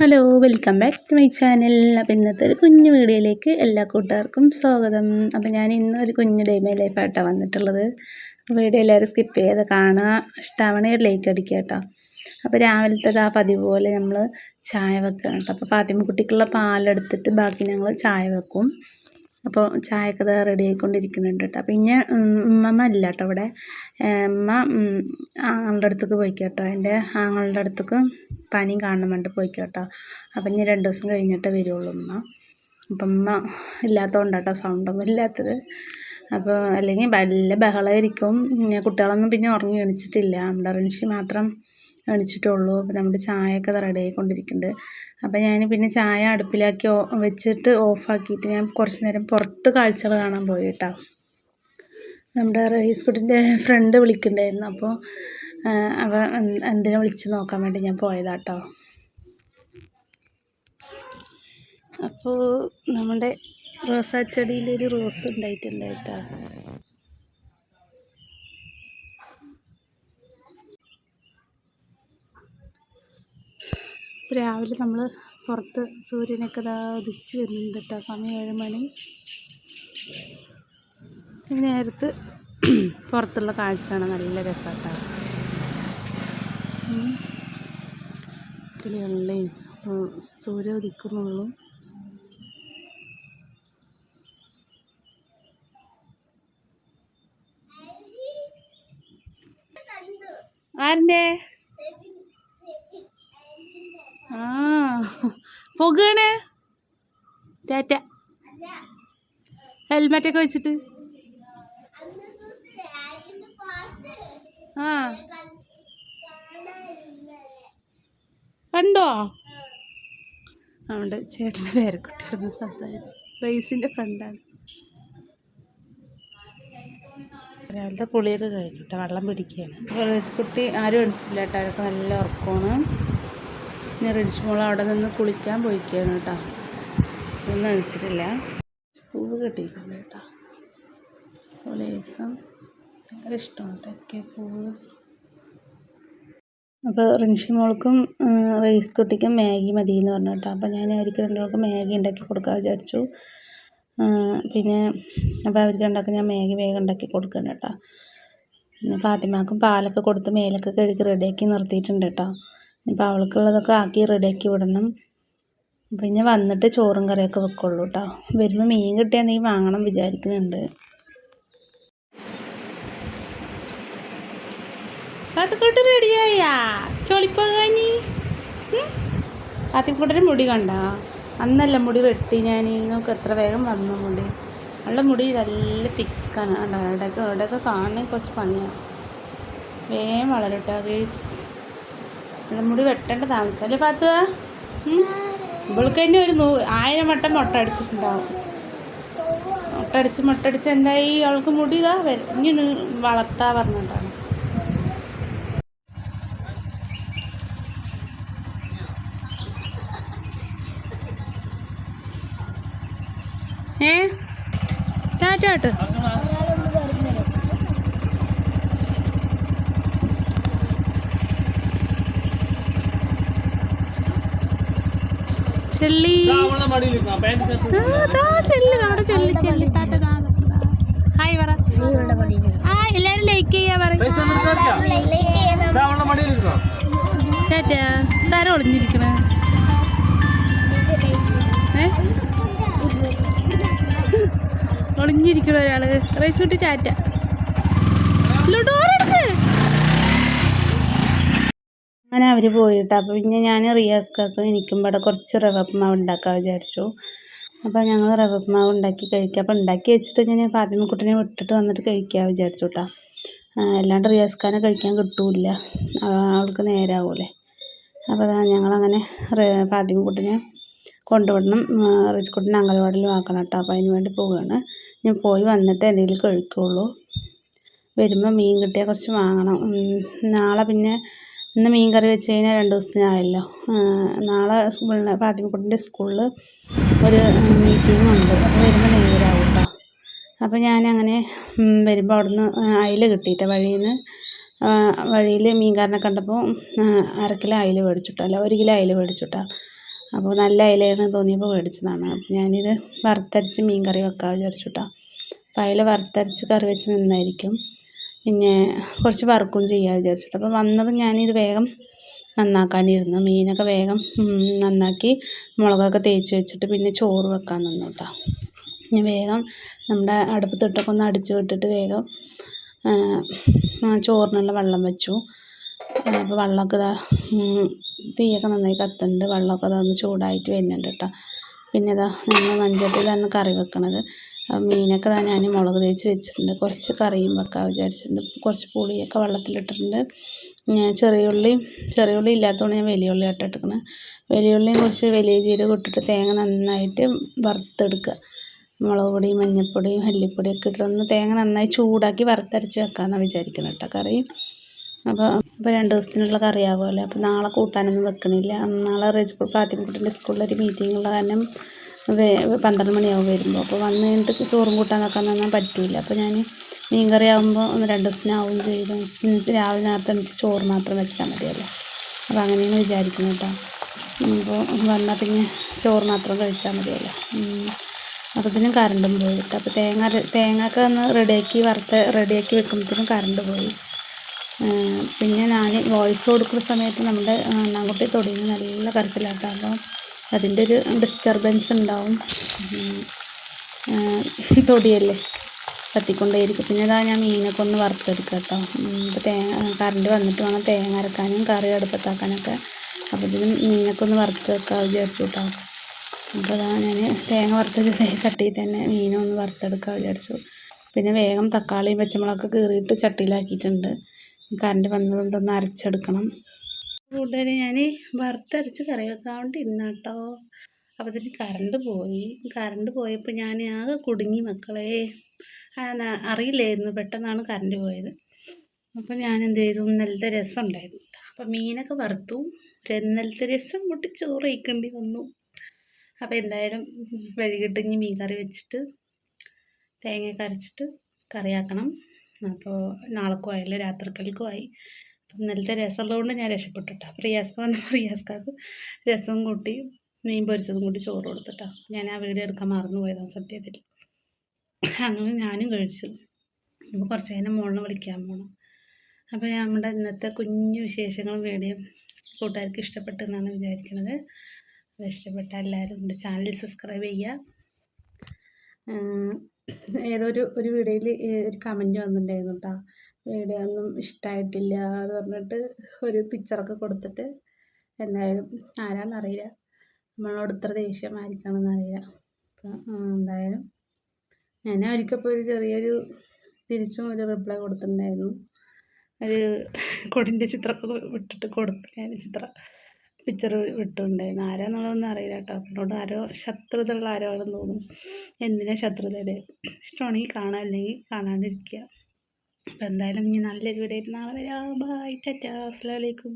Hello welcome back to my channel അപ്പോൾ ഇന്നത്തെ ഒരു കുഞ്ഞു വീഡിയോയിലേക്ക് എല്ലാ കൂട്ടുകാർക്കും സ്വാഗതം. അപ്പോൾ ഞാൻ ഇന്ന് ഒരു കുഞ്ഞു ഡേമേ ലൈഫായിട്ടാണ് വന്നിട്ടുള്ളത്. വീഡിയോ എല്ലാവരും സ്കിപ്പ് ചെയ്ത് കാണുക. ഇഷ്ടമാവണേ ഒരു ലൈക്ക് അടിക്കുക കേട്ടോ. അപ്പോൾ രാവിലത്തെ ആ പതിവ് പോലെ നമ്മൾ ചായ വെക്കണം കേട്ടോ. അപ്പോൾ ഫാത്തിമക്കുട്ടിക്കുള്ള പാലെടുത്തിട്ട് ബാക്കി ഞങ്ങൾ ചായ വെക്കും. അപ്പോൾ ചായയൊക്കെ അത് റെഡി ആയിക്കൊണ്ടിരിക്കുന്നുണ്ട് കേട്ടോ. പിന്നെ ഉമ്മമ്മ ഇല്ല കേട്ടോ ഇവിടെ. ഉമ്മ ആങ്ങളുടെ അടുത്തേക്ക് പോയി കേട്ടോ. എന്റെ ആങ്ങളുടെ അടുത്തേക്ക് പനിയും കാണുന്നുണ്ട് വേണ്ടി പോയി കേട്ടോ. അപ്പം ഇനി രണ്ട് ദിവസം കഴിഞ്ഞിട്ടേ വരുള്ളൂ ഉമ്മ. അപ്പം ഉമ്മ ഇല്ലാത്തതുകൊണ്ട് കേട്ടോ സൗണ്ടൊന്നും ഇല്ലാത്തത്. അപ്പോൾ അല്ലെങ്കിൽ വലിയ ബഹളമായിരിക്കും. കുട്ടികളൊന്നും പിന്നെ ഉറങ്ങി എണിച്ചിട്ടില്ല. നമ്മുടെ മാത്രം എണിച്ചിട്ടുള്ളൂ അപ്പോൾ നമ്മുടെ ചായയൊക്കെ റെഡി ആയിക്കൊണ്ടിരിക്കുന്നുണ്ട്. അപ്പോൾ ഞാൻ പിന്നെ ചായ അടുപ്പിലാക്കി വെച്ചിട്ട് ഓഫാക്കിയിട്ട് ഞാൻ കുറച്ച് നേരം പുറത്ത് കാഴ്ചകൾ കാണാൻ പോയി കേട്ടോ. നമ്മുടെ റൈസ് കുട്ടിന്റെ ഫ്രണ്ട് വിളിക്കുന്നുണ്ടായിരുന്നു. അപ്പോൾ അവ എന്തിനാ വിളിച്ച് നോക്കാൻ വേണ്ടി ഞാൻ പോയതാട്ടോ അപ്പോൾ നമ്മുടെ റോസാ ചെടിയിലൊരു റോസ് ഉണ്ടായിട്ടുണ്ട് കേട്ടോ രാവിലെ നമ്മൾ പുറത്ത് സൂര്യനൊക്കെ ഇതാ ഉദിച്ച് വരുന്നുണ്ട് കേട്ടോ സമയം ഏഴ് മണി. നേരത്ത് പുറത്തുള്ള കാഴ്ചയാണ് നല്ല രസമാട്ടോ കിളികളിലേ സൂര്യ ഉദിക്കുന്നുള്ളൂ. ആരുടെ ആ പുകയാണ് ടാറ്റ ഹെൽമെറ്റൊക്കെ വെച്ചിട്ട്? ആ. കണ്ടോ? അതുകൊണ്ട് ചേട്ടന്റെ പേരക്കുട്ടിയായിരുന്നു സംസാരിക്കും. റേസിന്റെ ഫ്രണ്ടാണ്. രാവിലത്തെ കുളിയൊക്കെ കഴിഞ്ഞു കേട്ടോ വെള്ളം പിടിക്കുകയാണ്. കുട്ടി ആരും അടിച്ചില്ല കേട്ടോ അവരൊക്കെ നല്ല ഉറക്കമാണ്. ഇനി റെഡിച്ച് മോൾ അവിടെ നിന്ന് കുളിക്കാൻ പോയിക്കാണ് കേട്ടോ. ഒന്നും അടിച്ചിട്ടില്ല പൂവ് കെട്ടിയിട്ടുണ്ട് കേട്ടോ ലേസം ഭയങ്കര ഇഷ്ടമാണ് ടൊക്കെ പൂവ് അപ്പോൾ റിൻഷി മോൾക്കും റൈസ് കുട്ടിക്കും മാഗി മതി എന്ന് പറഞ്ഞു കേട്ടോ. അപ്പോൾ ഞാൻ അവർക്ക് രണ്ടുപേർക്കും മാഗി ഉണ്ടാക്കി കൊടുക്കാൻ വിചാരിച്ചു. പിന്നെ അപ്പോൾ അവർക്ക് ഉണ്ടാക്കി ഞാൻ മാഗി വേഗം ഉണ്ടാക്കി കൊടുക്കണം കേട്ടോ. ഫാത്തിമാക്കും പാലൊക്കെ കൊടുത്ത് മേലൊക്കെ കഴുകി റെഡിയാക്കി നിർത്തിയിട്ടുണ്ട് കേട്ടോ. ഇപ്പം അവൾക്കുള്ളതൊക്കെ ആക്കി റെഡിയാക്കി വിടണം. പിന്നെ വന്നിട്ട് ചോറും കറിയൊക്കെ വെക്കുള്ളൂ കേട്ടോ. വരുമ്പോൾ മീൻ കിട്ടിയാൽ നീ വാങ്ങണം വിചാരിക്കുന്നുണ്ട്. കാത്തിക്കൂട്ട് റെഡിയായാ? ചോളിപ്പോകാനി കാത്തിക്കൂട്ടിന്റെ മുടി കണ്ട? അന്നല്ല മുടി വെട്ടി ഞാൻ നോക്ക് എത്ര വേഗം വന്നു മുടി. നല്ല മുടി നല്ല തിക്കാണ്. കണ്ടോ? ഇടയ്ക്ക് ഇടയ്ക്ക് കാണാൻ കുറച്ച് പണിയാണ് വേഗം വളരട്ടെ ഗേസ് മുടി വെട്ടേണ്ട താമസം. അല്ലേ പാത്തുക ഇവൾക്ക് തന്നെ ഒരു നൂ ആയിരം വട്ടം മുട്ട അടിച്ചിട്ടുണ്ടാവും. മുട്ടടിച്ച് മുട്ടടിച്ച് എന്തായി? അവൾക്ക് മുടി ഇതാ ഇനി വളർത്താ പറഞ്ഞിട്ടാണ്. ഏ ടാറ്റാട്ട് ചെള്ളി. ചെള്ളി നമ്മുടെ ചെള്ളി ചെള്ളി. താത്ത ഹായ് പറ. ആ എല്ലാരും ലൈക്ക് ചെയ്യാ പറയാ ടാറ്റാ താരം ഒളിഞ്ഞിരിക്കണ. ഒളിഞ്ഞിരിക്കണ ഒരാൾ. റൈസ് കുട്ടി ചാറ്റ അങ്ങനെ അവർ പോയിട്ട് അപ്പോൾ പിന്നെ ഞാൻ റിയാസ്ക്കാക്കും എനിക്കും ഇവിടെ കുറച്ച് റവ ഉണ്ടാക്കാൻ വിചാരിച്ചു. അപ്പോൾ ഞങ്ങൾ റവ ഉണ്ടാക്കി കഴിക്കുക അപ്പോൾ ഉണ്ടാക്കി വെച്ചിട്ട് ഞാൻ ഫാത്തിമക്കുട്ടിനെ വിട്ടിട്ട് വന്നിട്ട് കഴിക്കാൻ വിചാരിച്ചു കേട്ടോ അല്ലാണ്ട് റിയാസ്ഖാനെ കഴിക്കാൻ കിട്ടൂല അവൾക്ക് നേരാവൂലേ. അപ്പോൾ ഞങ്ങളങ്ങനെ ഫാത്തിമക്കുട്ടിനെ കൊണ്ടുവിടണം. റിസ്കുട്ടിനെ അംഗൻവാടിയിലും ആക്കണം കേട്ടോ അപ്പോൾ അതിന് വേണ്ടി പോവുകയാണ് ഞാൻ പോയി വന്നിട്ട് എന്തെങ്കിലും കഴിക്കുകയുള്ളൂ വരുമ്പോൾ മീൻ കിട്ടിയാൽ കുറച്ച് വാങ്ങണം. നാളെ പിന്നെ ഇന്ന് മീൻ കറി വെച്ച് കഴിഞ്ഞാൽ രണ്ട് ദിവസത്തിനായല്ലോ. നാളെ സ്കൂളിൽ ഫാത്തിമക്കുട്ടിന്റെ സ്കൂളിൽ ഒരു മീറ്റിംഗ് ഉണ്ട്. അപ്പോൾ വരുമ്പോൾ നേരാവും കേട്ടോ. അപ്പോൾ ഞാനങ്ങനെ വരുമ്പോൾ അവിടുന്ന് അയില കിട്ടിയിട്ട് വഴിയിൽ നിന്ന് വഴിയിൽ മീൻകാരനെ കണ്ടപ്പോൾ അര കിലോ മേടിച്ചിട്ടോ അല്ല ഒരു കിലോ അയില മേടിച്ചിട്ടോ. അപ്പോൾ നല്ല അയിലയാണ് തോന്നിയപ്പോൾ മേടിച്ചതാണ്. അപ്പോൾ ഞാനിത് വറുത്തരച്ച് മീൻ കറി വെക്കാൻ വിചാരിച്ചിട്ടാണ് അപ്പോൾ അയില വറുത്തരച്ച് കറി വെച്ച് നിന്നായിരിക്കും. പിന്നെ കുറച്ച് വറുക്കും ചെയ്യാൻ വിചാരിച്ചിട്ട്. അപ്പോൾ വന്നതും ഞാനിത് വേഗം നന്നാക്കാനിരുന്നു. മീനൊക്കെ വേഗം നന്നാക്കി മുളകൊക്കെ തേച്ച് വെച്ചിട്ട് പിന്നെ ചോറ് വെക്കാൻ നിന്നു കേട്ടോ ഞാൻ വേഗം നമ്മുടെ അടുപ്പത്തിട്ടൊക്കെ ഒന്ന് അടിച്ച് വിട്ടിട്ട് വേഗം ചോറിനുള്ള വെള്ളം വെച്ചു. അപ്പോൾ വെള്ളമൊക്കെ തീയൊക്കെ നന്നായി കത്തുന്നുണ്ട്. വെള്ളമൊക്കെ അതൊന്ന് ചൂടായിട്ട് വരുന്നുണ്ട് കേട്ടോ. പിന്നെ ഇതാ നമ്മൾ മൺചട്ടിയിലാണ് കറി വെക്കണത്. മീനൊക്കെ ഇതാ ഞാൻ മുളക് തേച്ച് വെച്ചിട്ടുണ്ട്. കുറച്ച് കറിയും വെക്കാൻ വിചാരിച്ചിട്ടുണ്ട്. കുറച്ച് പുളിയൊക്കെ വെള്ളത്തിലിട്ടിട്ടുണ്ട്. ചെറിയ ഉള്ളി ചെറിയ ഉള്ളി ഇല്ലാത്തതുകൊണ്ട് ഞാൻ വലിയ ഉള്ളി ഇട്ടിട്ടിരിക്കുന്നത് വലിയ ഉള്ളിയും കുറച്ച് വലിയ ജീരകം ഇട്ടിട്ട് തേങ്ങ നന്നായിട്ട് വറുത്തെടുക്കുക. മുളക് പൊടി മഞ്ഞൾപ്പൊടി മല്ലിപ്പൊടിയൊക്കെ ഇട്ടിട്ടൊന്ന് തേങ്ങ നന്നായി ചൂടാക്കി വറുത്തരച്ച് വെക്കാമെന്നാണ് വിചാരിക്കുന്നത് കേട്ടോ കറി. അപ്പോൾ ഇപ്പോൾ രണ്ട് ദിവസത്തിനുള്ള കറിയാവുമല്ലേ അപ്പോൾ നാളെ കൂട്ടാനൊന്നും വെക്കണില്ല. നാളെ റേജിപ്പോൾ സ്കൂളിൽ സ്കൂളിലൊരു മീറ്റിംഗ് ഉള്ള കാരണം പന്ത്രണ്ട് മണിയാവും വരുമ്പോൾ. അപ്പോൾ വന്ന് കഴിഞ്ഞിട്ട് ചോറും കൂട്ടാൻ വെക്കാൻ തന്നാൽ പറ്റില്ല അപ്പോൾ ഞാൻ മീൻ കറി ആകുമ്പോൾ ഒന്ന് രണ്ട് ദിവസത്തിനാവും ചെയ്തു. രാവിലെ നേരത്തെ എനിക്ക് ചോറ് മാത്രം വെച്ചാൽ മതിയല്ലോ അപ്പോൾ അങ്ങനെയാണ് വിചാരിക്കുന്നത് കേട്ടോ. അപ്പോൾ വന്നാൽ പിന്നെ ചോറ് മാത്രം കഴിച്ചാൽ മതിയല്ലോ അപ്പോൾ പിന്നെ കറണ്ടും പോയി. കേട്ടോ അപ്പോൾ തേങ്ങ തേങ്ങയൊക്കെ ഒന്ന് റെഡിയാക്കി വറുത്ത് റെഡിയാക്കി വെക്കുമ്പോഴത്തേനും കറണ്ട് പോയി. പിന്നെ ഞാൻ വോയിസ് കൊടുക്കുന്ന സമയത്ത് നമ്മുടെ അണ്ണാൻകുട്ടി തൊടിയിൽ നല്ല കരച്ചിലാട്ടോ. അപ്പോൾ അതിന്റെ ഒരു ഡിസ്റ്റർബൻസ് ഉണ്ടാവും. തൊടിയല്ലേ? കത്തിക്കൊണ്ടേയിരിക്കും പിന്നെ ഇതാ ഞാൻ മീനൊക്കെ ഒന്ന് വറുത്തെടുക്കുക കേട്ടോ ഇപ്പോൾ തേങ്ങ കറണ്ട് വന്നിട്ട് വേണം തേങ്ങ അരക്കാനും കറി അടുപ്പത്താക്കാനൊക്കെ. അപ്പോൾ ഇതിന് മീനൊക്കെ ഒന്ന് വറുത്ത് വെക്കാൻ വിചാരിച്ചു കേട്ടോ അപ്പോൾ അതാ ഞാൻ തേങ്ങ വറുത്തത് ചട്ടിയിൽ തന്നെ മീനൊന്ന് വറുത്തെടുക്കാൻ വിചാരിച്ചു. പിന്നെ വേഗം തക്കാളിയും പച്ചമുളകൊക്കെ കീറിയിട്ട് ചട്ടിയിലാക്കിയിട്ടുണ്ട്. കറണ്ട് വന്നതുകൊണ്ടൊന്ന് അരച്ചെടുക്കണം. കൂട്ടുകാരെ ഞാൻ വറുത്തരച്ച് കറി വെക്കാൻ വേണ്ടി ഇരുന്ന കേട്ടോ. അപ്പോൾ ഇതിന് കറണ്ട് പോയി. കറണ്ട് പോയപ്പോൾ ഞാൻ ആകെ കുടുങ്ങി മക്കളെ. അറിയില്ലായിരുന്നു പെട്ടെന്നാണ് കറണ്ട് പോയത്. അപ്പോൾ ഞാൻ എന്ത് ചെയ്തു? ഇന്നലത്തെ രസം ഉണ്ടായിരുന്നു അപ്പോൾ മീനൊക്കെ വറുത്തു. ഇന്നലത്തെ രസം കൂട്ടി ചോറ് കഴിക്കേണ്ടി വന്നു. അപ്പോൾ എന്തായാലും വൈകിട്ട് മീൻ കറി വെച്ചിട്ട് തേങ്ങയൊക്കെ അരച്ചിട്ട് കറിയാക്കണം. അപ്പോൾ നാളേക്കും ആയില്ല രാത്രിക്കൽക്കും ആയി. ഇന്നലത്തെ രസമുള്ളതുകൊണ്ട് ഞാൻ രക്ഷപ്പെട്ടിട്ടാ. കേട്ടോ വന്ന പ്രിയാസ്കാക്ക് രസവും കൂട്ടി മീൻ പൊരിച്ചതും കൂട്ടി ചോറ് കൊടുത്തിട്ടോ. ഞാൻ ആ വീഡിയോ എടുക്കാൻ മറന്നു പോയതാണ് സത്യത്തിൽ. അങ്ങനെ ഞാനും കഴിച്ചു. ഇപ്പോൾ കുറച്ച് കഴിഞ്ഞാൽ മോളിനെ വിളിക്കാൻ പോകണം അപ്പോൾ നമ്മുടെ ഇന്നത്തെ കുഞ്ഞു വിശേഷങ്ങളും വീഡിയോ കൂട്ടുകാർക്ക് ഇഷ്ടപ്പെട്ടു എന്നാണ് വിചാരിക്കുന്നത് ഇഷ്ടപ്പെട്ട എല്ലാവരും ചാനൽ സബ്സ്ക്രൈബ് ചെയ്യുക. ഏതൊരു ഒരു ഒരു വീഡിയോയിൽ ഒരു കമന്റ് വന്നിട്ടുണ്ടായിരുന്നു കേട്ടോ വീഡിയോ ഒന്നും ഇഷ്ടമായിട്ടില്ല എന്ന് പറഞ്ഞിട്ട് ഒരു പിക്ചറൊക്കെ കൊടുത്തിട്ട് എന്തായാലും ആരാന്നറിയില്ല. നമ്മളോട് ഇത്ര ദേഷ്യം ആയിരിക്കണമെന്നറിയില്ല അപ്പം എന്തായാലും ഞാൻ അവർക്കപ്പോൾ ഒരു ചെറിയൊരു തിരിച്ചും ഒരു റിപ്ലൈ കൊടുത്തിട്ടുണ്ടായിരുന്നു. ഒരു കൊടിന്റെ ചിത്രമൊക്കെ വിട്ടിട്ട് കൊടുത്തു ഞാൻ ചിത്രം. പിക്ചർ വിട്ടിട്ടുണ്ടായിരുന്നു ആരാന്നുള്ളതൊന്നും അറിയില്ല കേട്ടോ. എന്നോട് ആരോ ശത്രുതയുള്ള ആരോ ആണെന്ന് തോന്നുന്നു. എന്തിനാ ശത്രുതയുടെ? ഇഷ്ടമാണെങ്കിൽ കാണാം അല്ലെങ്കിൽ കാണാണ്ടിരിക്കുക. അപ്പോൾ എന്തായാലും ഇനി നല്ലൊരു വീഡിയോ നാളെ വരാം. ബൈ ടാറ്റാ അസ്സലാമലൈക്കും